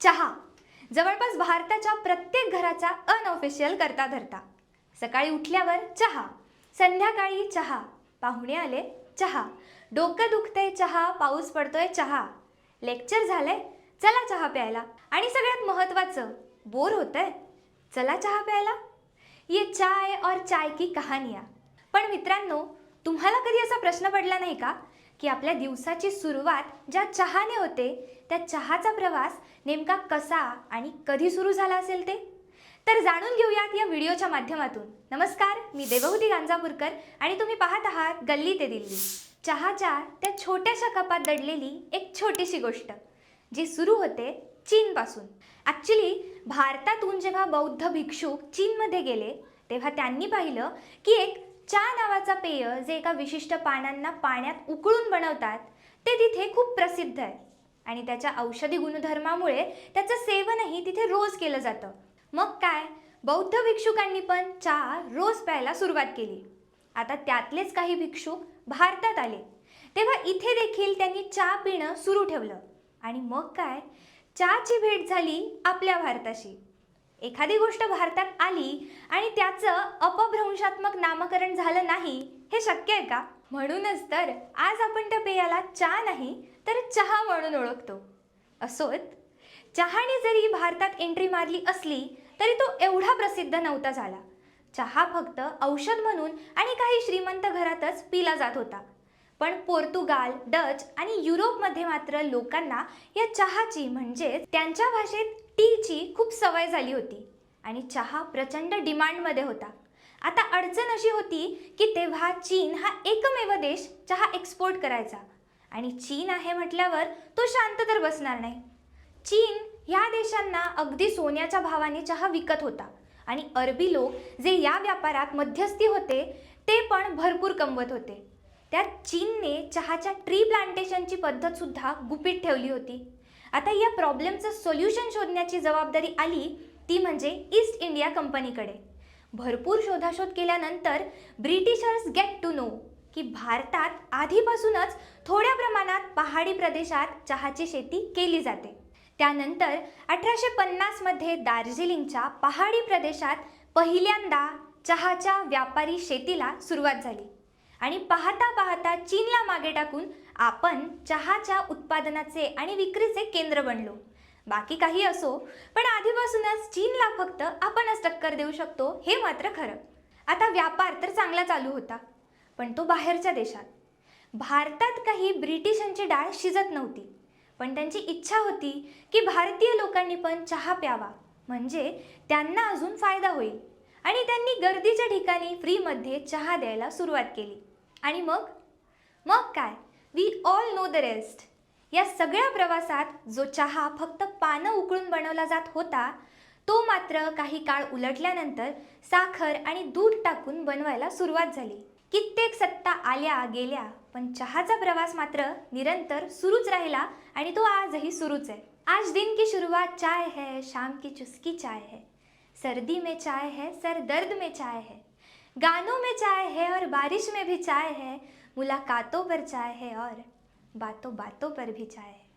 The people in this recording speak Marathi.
चहा. जवळपास भारताच्या प्रत्येक घराचा अनऑफिशियल करता धरता सकाळी उठल्यावर चहा. संध्याकाळी चहा. पाहुणे आले चहा. डोकं दुखतंय चहा पाऊस पडतोय चहा. लेक्चर झालंय चला चहा प्यायला. आणि सगळ्यात महत्त्वाचं बोर होतंय. चला चहा प्यायला. ये चाय और चाय की कहानिया. पण मित्रांनो तुम्हाला कधी असा प्रश्न पडला नाही का? की आपल्या दिवसाची सुरुवात ज्या चहाने होते त्या चहाचा प्रवास नेमका कसा आणि कधी सुरू झाला असेल ते? तर जाणून घेऊयात या व्हिडिओच्या माध्यमातून. नमस्कार मी देवहूती गांजापूरकर आणि तुम्ही पाहत आहात गल्ली ते दिल्ली. चहाच्या त्या छोट्याशा कपात दडलेली एक छोटीशी गोष्ट जी सुरू होते चीनपासून. ॲक्च्युली भारतातून जेव्हा बौद्ध भिक्षुक चीनमध्ये गेले तेव्हा त्यांनी पाहिलं की एक चहा नावाचा पेय जे एका विशिष्ट पानांना पाण्यात उकळून बनवतात ते तिथे खूप प्रसिद्ध आहे. आणि त्याच्या औषधी गुणधर्मामुळे त्याचं सेवनही तिथे रोज केलं जातं. मग काय? बौद्ध भिक्षुकांनी पण चहा रोज प्यायला सुरुवात केली. आता त्यातलेच काही भिक्षुक भारतात आले. तेव्हा इथे देखील त्यांनी चहा पिणं सुरू ठेवलं. आणि मग काय? चहाची भेट झाली आपल्या भारताशी. एखादी गोष्ट भारतात आली आणि त्याचं अपभ्रंशात्मक नामकरण झालं नाही हे शक्य आहे का? म्हणूनच तर आज आपण त्या पेयाला चहा नाही तर चहा म्हणून ओळखतो. असोत चहाने जरी भारतात एंट्री मारली असली तरी तो एवढा प्रसिद्ध नव्हता झाला. चहा फक्त औषध म्हणून आणि काही श्रीमंत घरातच पिला जात होता. पण पोर्तुगाल डच आणि युरोपमध्ये मात्र लोकांना या चहाची म्हणजेच त्यांच्या भाषेत टीची खूप सवय झाली होती. आणि चहा प्रचंड डिमांडमध्ये होता. आता अडचण अशी होती की तेव्हा चीन हा एकमेव देश चहा एक्सपोर्ट करायचा. आणि चीन आहे म्हटल्यावर तो शांत तर बसणार नाही. चीन ह्या देशांना अगदी सोन्याच्या भावाने चहा विकत होता. आणि अरबी लोक जे या व्यापारात मध्यस्थी होते ते पण भरपूर कमवत होते. त्यात चीनने चहाच्या ट्री प्लांटेशनची पद्धतसुद्धा गुपित ठेवली होती. आता या प्रॉब्लेमचं सोल्युशन शोधण्याची जबाबदारी आली ती म्हणजे ईस्ट इंडिया कंपनीकडे भरपूर शोधाशोध केल्यानंतर ब्रिटिशर्स गेट टू नो की भारतात आधीपासूनच थोड्या प्रमाणात पहाडी प्रदेशात चहाची शेती केली जाते. त्यानंतर अठराशे पन्नासमध्ये दार्जिलिंगच्या पहाडी प्रदेशात पहिल्यांदा चहाच्या व्यापारी शेतीला सुरुवात झाली. आणि पाहता पाहता चीनला मागे टाकून आपण चहाच्या उत्पादनाचे आणि विक्रीचे केंद्र बनलो. बाकी काही असो पण आधीपासूनच चीनला फक्त आपणच टक्कर देऊ शकतो हे मात्र खरं. आता व्यापार तर चांगला चालू होता पण तो बाहेरच्या देशात. भारतात काही ब्रिटिशांची डाळ शिजत नव्हती पण त्यांची इच्छा होती की भारतीय लोकांनी पण चहा प्यावा. म्हणजे त्यांना अजून फायदा होईल. आणि त्यांनी गर्दीच्या ठिकाणी फ्रीमध्ये चहा द्यायला सुरुवात केली. आणि मग? मग काय? We all know the rest या सगळ्या प्रवासात जो चहा फक्त पानं उकळून बनवला जात होता तो मात्र काही काळ उलटल्यानंतर साखर आणि दूध टाकून बनवायला सुरुवात झाली. कित्येक सत्ता आल्या गेल्या पण चहाचा प्रवास मात्र निरंतर सुरूच राहिला आणि तो आजही सुरूच आहे. आज दिन की शुरुआत चाय है शाम की चुस्की चाय है. सर्दी में चाय है सर दर्द में चाय है. गानों में चाय है और बारिश में भी चाय है मुलाकातों पर चाय है और बातों बातों पर भी चाय है।